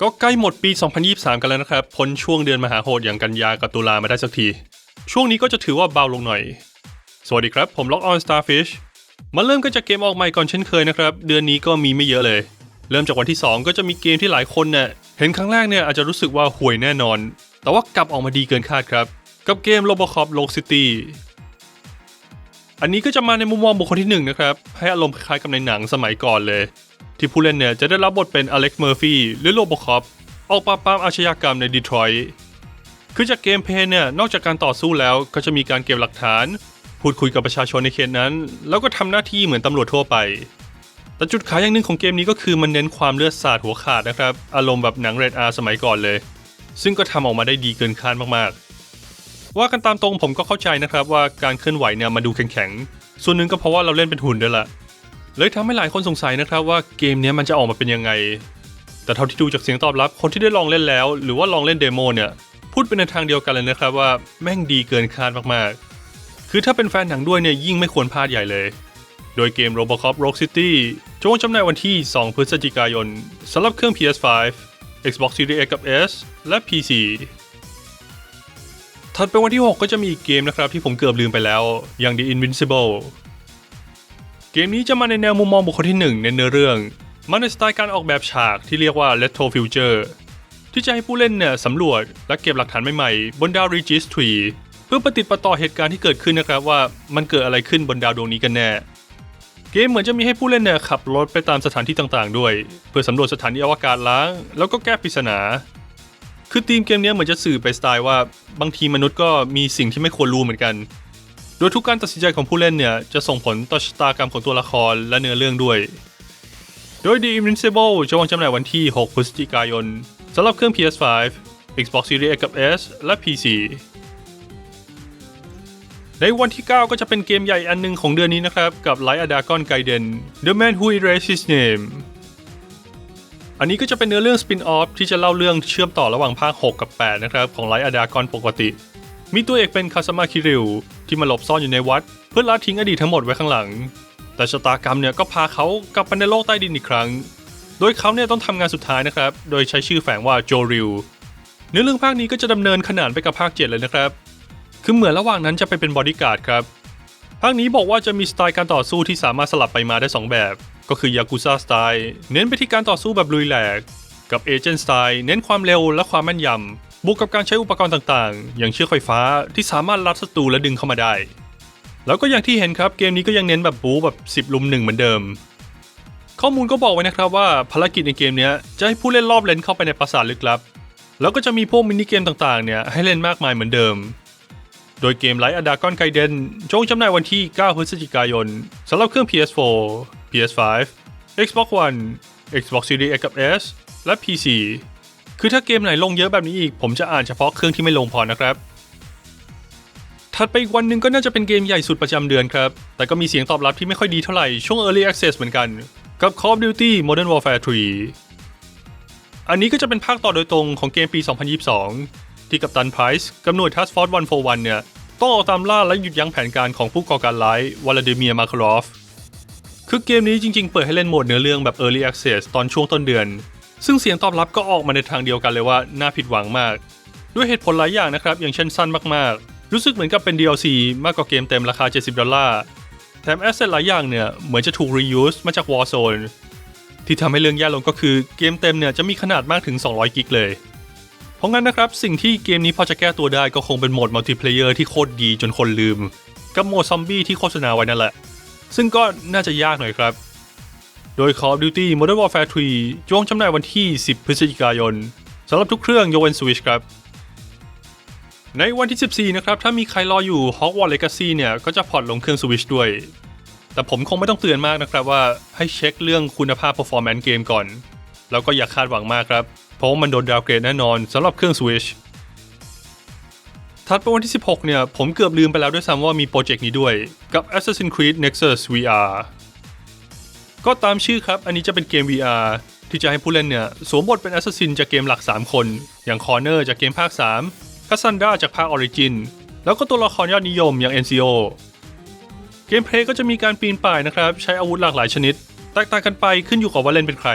ก็ใกล้หมดปี 2023 กันแล้วนะครับ พ้นช่วงเดือนมหาโหดอย่างกันยากับตุลามาได้สักที ช่วงนี้ก็จะถือว่าเบาลงหน่อย สวัสดีครับ ผมล็อกออน Starfish มาเริ่มกันจากเกมออกใหม่ก่อนเช่นเคยนะครับ เดือนนี้ก็มีไม่เยอะเลย เริ่มจากวันที่ 2 ก็จะมีเกมที่หลายคนเนี่ยเห็นครั้งแรกเนี่ยอาจจะรู้สึกว่าห่วยแน่นอน แต่ว่ากลับออกมาดีเกินคาดครับ กับเกม Robocop Rogue City อันนี้ก็จะมาในมุมมองบุคคลที่หนึ่งนะครับให้อารมณ์คล้ายกับในหนังสมัยก่อนเลย ที่ผู้เล่นเนี่ยจะได้รับบทเป็นอเล็กซ์เมอร์ฟี่หรือโรบคอปออกปราบปรามอาชญากรรมในดีทรอยต์คือจากเกมเพลย์เนี่ยนอกจากการต่อสู้แล้วก็จะมีการเก็บหลักฐาน พูดคุยกับประชาชนในเขตนั้น แล้วก็ทำหน้าที่เหมือนตำรวจทั่วไป แต่จุดขายอย่างหนึ่งของเกมนี้ก็คือมันเน้นความเลือดสาดหัวขาดนะครับ อารมณ์แบบหนังเรดอาร์สมัยก่อนเลย ซึ่งก็ทำออกมาได้ดีเกินคาดมากๆ ว่ากันตามตรงผมก็เข้าใจนะครับว่าการเคลื่อนไหวเนี่ยมาดูแข็งๆส่วนหนึ่งก็เพราะว่าเราเล่นเป็นหุ่นด้วยล่ะ เลยทำให้หลายคนสงสัยนะครับว่าเกมนี้มันจะออกมาเป็นยังไง แต่เท่าที่ดูจากเสียงตอบรับ คนที่ได้ลองเล่นแล้ว หรือว่าลองเล่นเดโมเนี่ย พูดเป็นในทางเดียวกันเลยนะครับว่าแม่งดีเกินคาดมากๆ คือถ้าเป็นแฟนหนังด้วยเนี่ยยิ่งไม่ควรพลาดใหญ่เลย โดยเกม Robocop Rogue City จะวางจำหน่ายวันที่ 2 พฤศจิกายนสำหรับเครื่อง PS5 Xbox Series X กับ S และ PC ถัดไปวันที่ 6 ก็จะมีอีกเกมนะครับที่ผมเกือบลืมไปแล้ว อย่าง The Invincible เกมนี้จะมาในแนวมุมมองบุคคลที่ 1 ในเนื้อเรื่องมาในสไตล์การออกแบบฉากที่เรียกว่า Retro Future ที่จะให้ผู้เล่นเนี่ยสำรวจและเก็บหลักฐานใหม่ๆ บนดาว Regis Tree เพื่อประติดประต่อเหตุการณ์ที่เกิดขึ้นนะครับว่ามันเกิดอะไรขึ้นบนดาวดวงนี้กันแน่ เกมเหมือนจะมีให้ผู้เล่นเนี่ยขับรถไปตามสถานที่ต่างๆ ด้วย เพื่อสำรวจสถานีอวกาศล้าง แล้วก็แก้ปริศนา คือธีมเกมนี้เหมือนจะสื่อไปสไตล์ว่าบางทีมนุษย์ก็มีสิ่งที่ไม่ควรรู้เหมือนกัน โดยทุกการตัดสินใจของผู้เล่นเนี่ย จะส่งผลต่อชะตากรรมของตัวละครและเนื้อเรื่องด้วย โดย The Invincible จะวางจำหน่ายวันที่ 6 พฤศจิกายนสำหรับเครื่อง PS5 Xbox Series X กับ S และ PC ในวันที่ 9 ก็จะเป็นเกมใหญ่อันหนึ่งของเดือนนี้นะครับ กับ Light a d a g o n Gaiden The Man Who Erased His Name อันนี้ก็จะเป็นเนื้อเรื่องสปินออฟที่จะเล่าเรื่องเชื่อมต่อระหว่างภาค 6 กับ 8 นะครับ ของ Light a d a g o n ปกติ มีตัวเอกเป็นคาซามาคิริวที่มาหลบซ่อนอยู่ในวัด เพื่อละทิ้งอดีตทั้งหมดไว้ข้างหลัง แต่ชะตากรรมเนี่ยก็พาเขากลับไปในโลกใต้ดินอีกครั้ง โดยเขาเนี่ยต้องทำงานสุดท้ายนะครับ โดยใช้ชื่อแฝงว่าโจริวเนื้อเรื่องภาคนี้ก็จะดำเนินขนานไปกับภาค 7 เลยนะครับ คือเหมือนระหว่างนั้นจะไปเป็นบอดี้การ์ดครับ ภาคนี้บอกว่าจะมีสไตล์การต่อสู้ที่สามารถสลับไปมาได้ 2 แบบ ก็คือยากุซ่าสไตล์เน้นไปที่การต่อสู้แบบลุยแหลก กับเอเจนต์สไตล์เน้นความเร็วและความแม่นยำ บวกกับการใช้อุปกรณ์ต่างๆ อย่างเชือกไฟฟ้าที่สามารถรัดศัตรูและดึงเข้ามาได้ แล้วก็อย่างที่เห็นครับเกมนี้ก็ยังเน้นแบบบู๊แบบ 10 ลุมหนึ่งเหมือนเดิม ข้อมูลก็บอกไว้นะครับว่าภารกิจในเกมนี้จะให้ผู้เล่นรอบเลนเข้าไปในปราสาทลึกลับ แล้วก็จะมีพวกมินิเกมต่างๆเนี่ยให้เล่นมากมายเหมือนเดิม โดยเกมไลท์อดากอนไกเดนจงจำหน่ายวันที่ 9 พฤศจิกายนสำหรับเครื่อง PS4 PS5 Xbox One Xbox Series X กับ S และ PC คือถ้าเกมไหนลงเยอะแบบนี้อีก ผมจะอ่านเฉพาะเครื่องที่ไม่ลงพอนะครับ ถัดไปอีกวันหนึ่งก็น่าจะเป็นเกมใหญ่สุดประจำเดือนครับ แต่ก็มีเสียงตอบรับที่ไม่ค่อยดีเท่าไหร่ ช่วง Early Access เหมือนกัน กับ Call of Duty Modern Warfare 3 อันนี้ก็จะเป็นภาคต่อโดยตรงของเกมปี 2022 ที่กัปตันไพรส์กับหน่วย Task Force 141 เนี่ยต้องออกตามล่าและหยุดยั้งแผนการของผู้ก่อการร้ายวลาดิเมียร์มาคารอฟคือเกมนี้จริงๆ เปิดให้เล่นโหมดเนื้อเรื่องแบบ Early Access ตอนช่วงต้นเดือน ซึ่งเสียงตอบรับก็ออกมาในทางเดียวกันเลยว่าน่าผิดหวังมาก ด้วยเหตุผลหลายอย่างนะครับ อย่างเช่นสั้นมากๆ รู้สึกเหมือนกับเป็น DLC มากกว่าเกมเต็มราคา 70 ดอลลาร์ แถมแอสเซทหลายอย่างเนี่ย เหมือนจะถูก reuse มาจาก Warzone ที่ทำให้เรื่องแย่ลงก็คือเกมเต็มเนี่ยจะมีขนาดมากถึง 200 กิกเลย เพราะงั้นนะครับ สิ่งที่เกมนี้พอจะแก้ตัวได้ก็คงเป็นโหมดมัลติเพลเยอร์ที่โคตรดีจนคนลืม กับโหมดซอมบี้ที่โฆษณาไว้นั่นแหละ ซึ่งก็น่าจะยากหน่อยครับ โดย Call of Duty Modern Warfare 3จวงจำหน่ายวันที่ 10 พฤศจิกายนสำหรับทุกเครื่องยกเว้น Switch ครับ ในวันที่ 14 นะครับ ถ้ามีใครรออยู่ Hogwarts Legacy เนี่ยก็จะพอร์ตลงเครื่อง Switch ด้วย แต่ผมคงไม่ต้องเตือนมากนะครับว่าให้เช็คเรื่องคุณภาพ performance เกมก่อน แล้วก็อย่าคาดหวังมากครับ เพราะว่ามันโดนดาวเกรดแน่นอนสำหรับเครื่อง Switch ถัดไปวันที่ 16 เนี่ย ผมเกือบลืมไปแล้วด้วยซ้ำว่ามีโปรเจกต์นี้ด้วย กับ Assassin's Creed Nexus VR ก็ตามชื่อครับ อันนี้จะเป็นเกม VR ที่จะให้ผู้เล่นเนี่ยสวมบทเป็น Assassin จากเกมหลัก 3 คน อย่าง Corner จากเกมภาค3 Cassandra จากภาค Origin แล้วก็ตัวละครยอดนิยมอย่าง NCO เกมเพลย์ก็จะมีการปีนป่ายนะครับ ใช้อาวุธหลากหลายชนิด แตกต่างกันไปขึ้นอยู่กับว่าเล่นเป็นใคร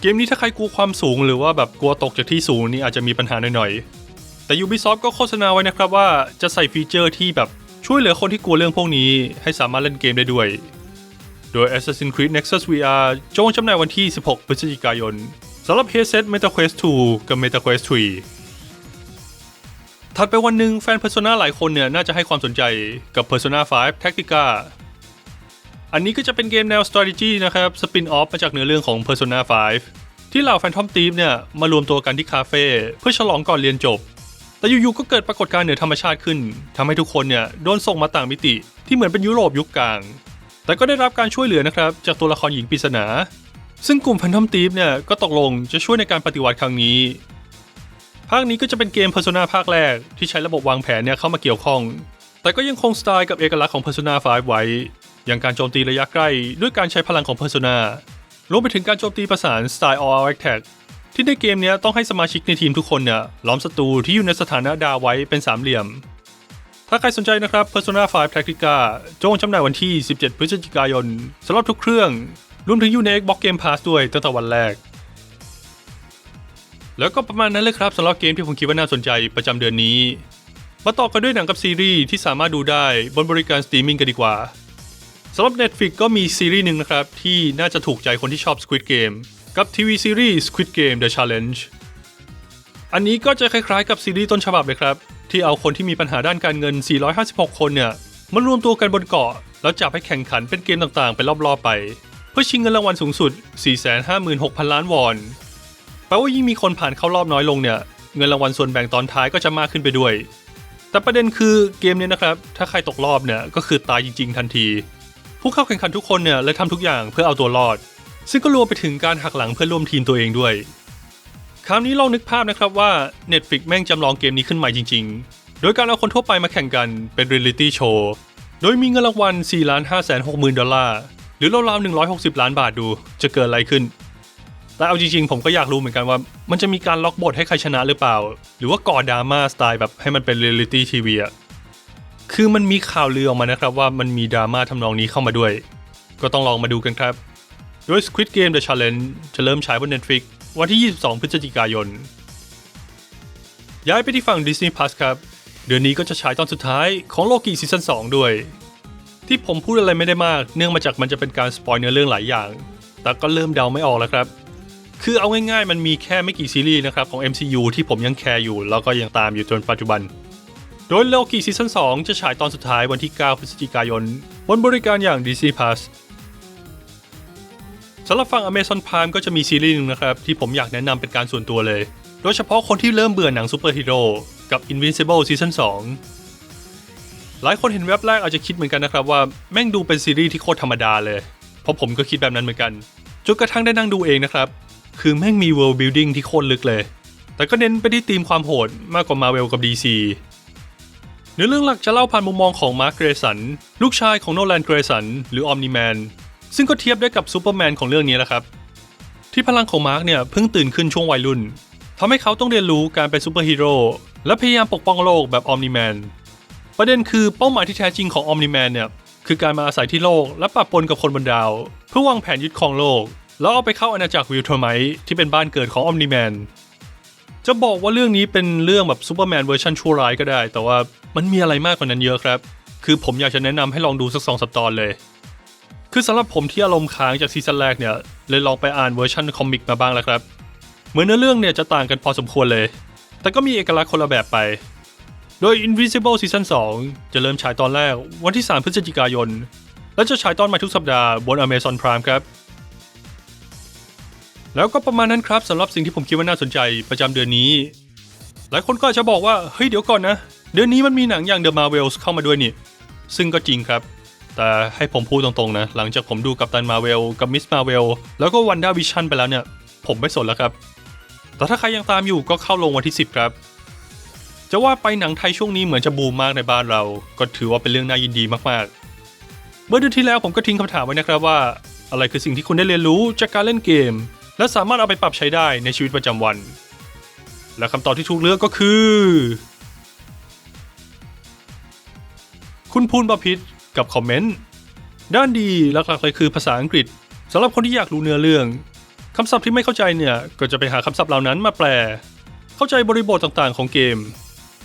เกมนี้ถ้าใครกลัวความสูงหรือว่าแบบกลัวตกจากที่สูงนี่อาจจะมีปัญหาหน่อยๆ แต่ Ubisoft ก็โฆษณาไว้นะครับว่าจะใส่ฟีเจอร์ที่แบบช่วยเหลือคนที่กลัวเรื่องพวกนี้ ให้สามารถเล่นเกมได้ด้วย โดย Assassin's Creed Nexus VR จงจำหน่ายวันที่ 16 พฤศจิกายนสำหรับ headset MetaQuest 2 กับ MetaQuest 3 ถัดไปวันหนึ่งแฟน Persona หลายคนเนี่ย น่าจะให้ความสนใจกับ Persona 5 Tactica อันนี้ก็จะเป็นเกมแนว strategy นะครับ สปินออฟมาจากเนื้อเรื่องของ Persona 5 ที่เหล่าแฟนทอมทีฟเนี่ย มารวมตัวกันที่คาเฟ่เพื่อฉลองก่อนเรียนจบ แต่อยู่ๆก็เกิดปรากฏการณ์เหนือธรรมชาติขึ้นทำให้ทุกคนเนี่ยโดนส่งมาต่างมิติที่เหมือนเป็นยุโรปยุคกลาง แต่ก็ได้รับการช่วยเหลือนะครับ จากตัวละครหญิงปริศนา ซึ่งกลุ่มแฟนทอมทีฟเนี่ยก็ตกลงจะช่วยในการปฏิวัติครั้งนี้ ภาคนี้ก็จะเป็นเกม Persona ภาคแรกที่ใช้ระบบวางแผนเนี่ยเข้ามาเกี่ยวข้อง แต่ก็ยังคงสไตล์กับเอกลักษณ์ของ Persona 5 ไว้ อย่างการโจมตีระยะใกล้ด้วยการใช้พลังของ Persona รวมไปถึงการโจมตีประสานสไตล์ All Out Attack ที่ในเกมเนี้ยต้องให้สมาชิกในทีมทุกคนเนี่ยล้อมศัตรูที่อยู่ในสถานะดาวไว้เป็นสามเหลี่ยม ถ้าใครสนใจนะครับ Persona 5 Tactica จงจำหน่ายวันที่ 17 พฤศจิกายนสำหรับทุกเครื่อง รวมถึงอยู่ใน Xbox Game Pass ด้วยตั้งแต่วันแรก แล้วก็ประมาณนั้นเลยครับสำหรับเกมที่ผมคิดว่าน่าสนใจประจำเดือนนี้ มาต่อกันด้วยหนังกับซีรีส์ที่สามารถดูได้บนบริการสตรีมมิ่งกันดีกว่าสำหรับ Netflix ก็มีซีรีส์หนึ่งนะครับ ที่น่าจะถูกใจคนที่ชอบ Squid Game กับทีวีซีรีส์ Squid Game The Challenge อันนี้ก็จะคล้ายๆกับซีรีส์ต้นฉบับเลยครับ ที่เอาคนที่มีปัญหาด้านการเงิน 456 คนเนี่ยมารวมตัวกันบนเกาะ แล้วจับให้แข่งขันเป็นเกมต่างๆ เป็นรอบๆไป เพื่อชิงเงินรางวัลสูงสุด 456,000 ล้านวอนแปลว่ายิ่งมีคนผ่านเข้ารอบน้อยลงเนี่ยเงินรางวัลส่วนแบ่งตอนท้ายก็จะมากขึ้นไปด้วย แต่ประเด็นคือเกมเนี้นะครับ ถ้าใครตกรอบเนี่ยก็คือตายจริง ๆ ทันที ผู้เข้าแข่งขันทุกคนเนี่ยเลยทำทุกอย่างเพื่อเอาตัวรอด ซึ่งก็รวมไปถึงการหักหลังเพื่อนร่วมทีมตัวเองด้วย คราวนี้ลองนึกภาพนะครับว่า Netflix แม่งจำลองเกมนี้ขึ้นใหม่จริง ๆ โดยการเอาคนทั่วไปมาแข่งกันเป็นเรียลิตี้โชว์ โดยมีเงินรางวัล4 5 6 0 0 0 0ดอลลาร์ หรือราวๆ160 ล้านบาทดูจะเกิดอะไรขึ้นแต่เอาจริงๆ ผมก็อยากรู้เหมือนกันว่า มันจะมีการล็อกบทให้ใครชนะหรือเปล่า หรือว่าก่อดราม่าสไตล์แบบให้มันเป็นเรียลิตี้ทีวีอะคือมันมีข่าวลือออกมานะครับว่ามันมีดราม่าทำนองนี้เข้ามาด้วย ก็ต้องลองมาดูกันครับ โดย Squid Game The Challenge จะเริ่มฉายบน Netflix วันที่ 22 พฤศจิกายน ย้ายไปที่ฝั่ง Disney Plus ครับ เดือนนี้ก็จะฉายตอนสุดท้ายของโลกีซีซั่น2 ด้วย ที่ผมพูดอะไรไม่ได้มาก เนื่องมาจากมันจะเป็นการสปอยเนื้อเรื่องหลายอย่าง แต่ก็เริ่มเดาไม่ออกแล้วครับ คือเอาง่ายๆ มันมีแค่ไม่กี่ซีรีส์นะครับของ MCU ที่ผมยังแคร์อยู่ แล้วก็ยังตามอยู่จนปัจจุบัน โดยโลกีซีซั่น2จะฉายตอนสุดท้ายวันที่ 9 พฤศจิกายน บนบริการอย่าง Disney Plus สำหรับฝั่ง Amazon Prime ก็จะมีซีรีส์หนึงนะครับ ที่ผมอยากแนะนำเป็นการส่วนตัวเลย โดยเฉพาะคนที่เริ่มเบื่อหนังซูเปอร์ฮีโร่กับ Invincible Season 2 หลายคนเห็นเว็บแรกอาจจะคิดเหมือนกันนะครับว่าแม่งดูเป็นซีรีส์ที่โคตรธรรมดาเลย เพราะผมก็คิดแบบนั้นเหมือนกันจนกระทั่งได้นั่งดูเองนะครับ คือแม่งมี world building ที่โคตรลึกเลย แต่ก็เน้นไปที่ธีมความโหดมากกว่า Marvel กับ DC เนื้อเรื่องหลักจะเล่าผ่านมุมมองของมาร์คเกรสันลูกชายของโนแลนเกรสันหรือออมนิแมน ซึ่งก็เทียบได้กับซูเปอร์แมนของเรื่องนี้แหละครับ ที่พลังของมาร์คเนี่ยเพิ่งตื่นขึ้นช่วงวัยรุ่นทำให้เขาต้องเรียนรู้การเป็นซูเปอร์ฮีโร่และพยายามปกป้องโลกแบบออมนิแมนประเด็นคือเป้าหมายที่แท้จริงของออมนิแมนเนี่ยคือการมาอาศัยที่โลกและปะปนกับคนบนดาว เพื่อวางแผนยึดครองโลก แล้วเอาไปเข้าอาณาจักรวิลเทอร์ไมท์ที่เป็นบ้านเกิดของออมนิแมนจะบอกว่าเรื่องนี้เป็นเรื่องแบบซูเปอร์แมนเวอร์ชันชั่วร้ายก็ได้ แต่ว่ามันมีอะไรมากกว่านั้นเยอะครับ คือผมอยากจะแนะนำให้ลองดูสักสองสัปตอนเลย คือสำหรับผมที่อารมณ์ค้างจากซีซั่นแรกเนี่ยเลยลองไปอ่านเวอร์ชันคอมิกมาบ้างแล้วครับ เหมือนเนื้อเรื่องเนี่ยจะต่างกันพอสมควรเลย แต่ก็มีเอกลักษณ์คนละแบบไป โดย Invisible Season 2 จะเริ่มฉายตอนแรกวันที่ 3 พฤศจิกายน และจะฉายตอนใหม่ทุกสัปดาห์บน Amazon Prime ครับ แล้วก็ประมาณนั้นครับสำหรับสิ่งที่ผมคิดว่าน่าสนใจประจำเดือนนี้ หลายคนก็จจะบอกว่าเฮ้ยเดี๋ยวก่อนนะ เดือนนี้มันมีหนังอย่าง The Marvels เข้ามาด้วยนี่ซึ่งก็จริงครับ แต่ให้ผมพูดตรงๆนะ หลังจากผมดูกัปตันมาเวลกับมิสมาเวลแล้วก็วันด้าวิชั่นไปแล้วเนี่ย ผมไม่สนแล้วครับ แต่ถ้าใครยังตามอยู่ก็เข้าลงวันที่ 10 ครับ จะว่าไปหนังไทยช่วงนี้เหมือนจะบูมมากในบ้านเรา ก็ถือว่าเป็นเรื่องน่ายินดีมากๆ เมื่อเดือนที่แล้วผมก็ทิ้งคำถามไว้นะครับว่า อะไรคือสิ่งที่คุณได้เรียนรู้จากการเล่นเกม และสามารถเอาไปปรับใช้ได้ในชีวิตประจำวัน และคำตอบที่ถูกเลือกก็คือ คุณพูนบพิษ กับคอมเมนต์ ด้านดีหลักๆเลยคือภาษาอังกฤษสำหรับคนที่อยากรู้เนื้อเรื่องคำศัพท์ที่ไม่เข้าใจเนี่ย ก็จะไปหาคำศัพท์เหล่านั้นมาแปล เข้าใจบริบทต่างๆ ของเกม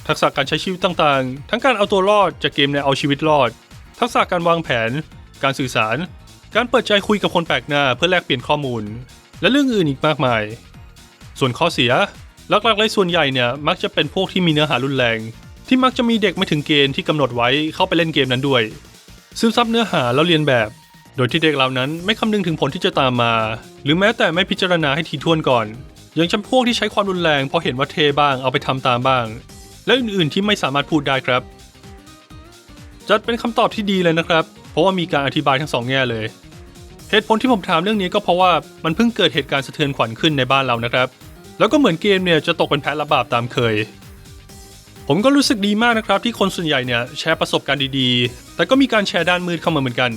ทักษะการใช้ชีวิตต่างๆ ทั้งการเอาตัวรอดจากเกมในเอาชีวิตรอด ทักษะการวางแผน การสื่อสาร การเปิดใจคุยกับคนแปลกหน้าเพื่อแลกเปลี่ยนข้อมูล และเรื่องอื่นอีกมากมาย ส่วนข้อเสียหลักๆเลยส่วนใหญ่เนี่ยมักจะเป็นพวกที่มีเนื้อหารุนแรง ที่มักจะมีเด็กไม่ถึงเกณฑ์ที่กำหนดไว้เข้าไปเล่นเกมนั้นด้วย ซึมซับเนื้อหาแล้วเรียนแบบ โดยที่เด็กเหล่านั้นไม่คำนึงถึงผลที่จะตามมา หรือแม้แต่ไม่พิจารณาให้ทีท่วนก่อน อย่างจำพวกที่ใช้ความรุนแรงเพราะเห็นว่าเทบ้างเอาไปทำตามบ้าง และอื่นๆที่ไม่สามารถพูดได้ครับ จัดเป็นคำตอบที่ดีเลยนะครับ เพราะว่ามีการอธิบายทั้งสองแง่เลย เหตุผลที่ผมถามเรื่องนี้ก็เพราะว่ามันเพิ่งเกิดเหตุการณ์สะเทือนขวัญขึ้นในบ้านเรานะครับ แล้วก็เหมือนเกมเนี่ยจะตกเป็นแพ้ระบาปตามเคย ผมก็รู้สึกดีมากนะครับที่คนส่วนใหญ่เนี่ยแชร์ประสบการณ์ดีๆ แต่ก็มีการแชร์ด้านมืดเข้ามาเหมือนกัน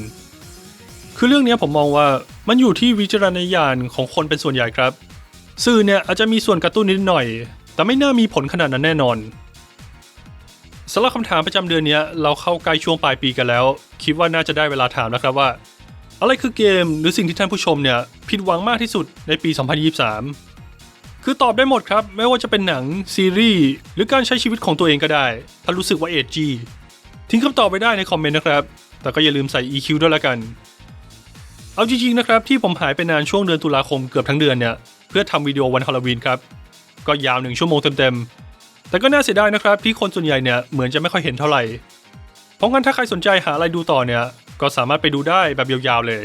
คือเรื่องนี้ผมมองว่ามันอยู่ที่วิจารณญาณของคนเป็นส่วนใหญ่ครับ สื่อเนี่ยอาจจะมีส่วนกระตุ้นนิดหน่อย แต่ไม่น่ามีผลขนาดนั้นแน่นอนสำหรับคำถามประจำเดือนนี้เราเข้าใกล้ช่วงปลายปีกันแล้ว คิดว่าน่าจะได้เวลาถามแล้วครับว่า อะไรคือเกมหรือสิ่งที่ท่านผู้ชมเนี่ยผิดหวังมากที่สุดในปี 2023 คือตอบได้หมดครับ ไม่ว่าจะเป็นหนัง ซีรีส์ หรือการใช้ชีวิตของตัวเองก็ได้ ถ้ารู้สึกว่าเอจีทิ้งคำตอบไว้ได้ในคอมเมนต์นะครับ แต่ก็อย่าลืมใส่ EQ ด้วยละกัน เอาจริงๆนะครับ ที่ผมหายไปนานช่วงเดือนตุลาคมเกือบทั้งเดือนเนี่ยเพื่อทำวิดีโอวันฮาโลวีนครับ ก็ยาวหนึ่งชั่วโมงเต็มๆ แต่ก็น่าเสียดายนะครับที่คนส่วนใหญ่เนี่ยเหมือนจะไม่ค่อยเห็นเท่าไหร่ เพราะงั้นถ้าใครสนใจหาอะไรดูต่อเนี่ยก็สามารถไปดูได้แบบยาวๆเลย